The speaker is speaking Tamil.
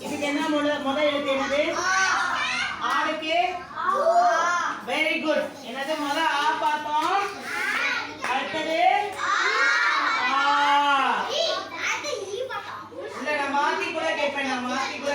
இதுக்கு என்ன முத முத எழுத்து என்னது? ஆளுக்கு? வெரி குட் என்னது முத? ஆ பார்த்தோம். அடுத்தது? ஆ. இல்லை நான் மாத்தி கூட கேட்பேன். நான் மாத்தி கூட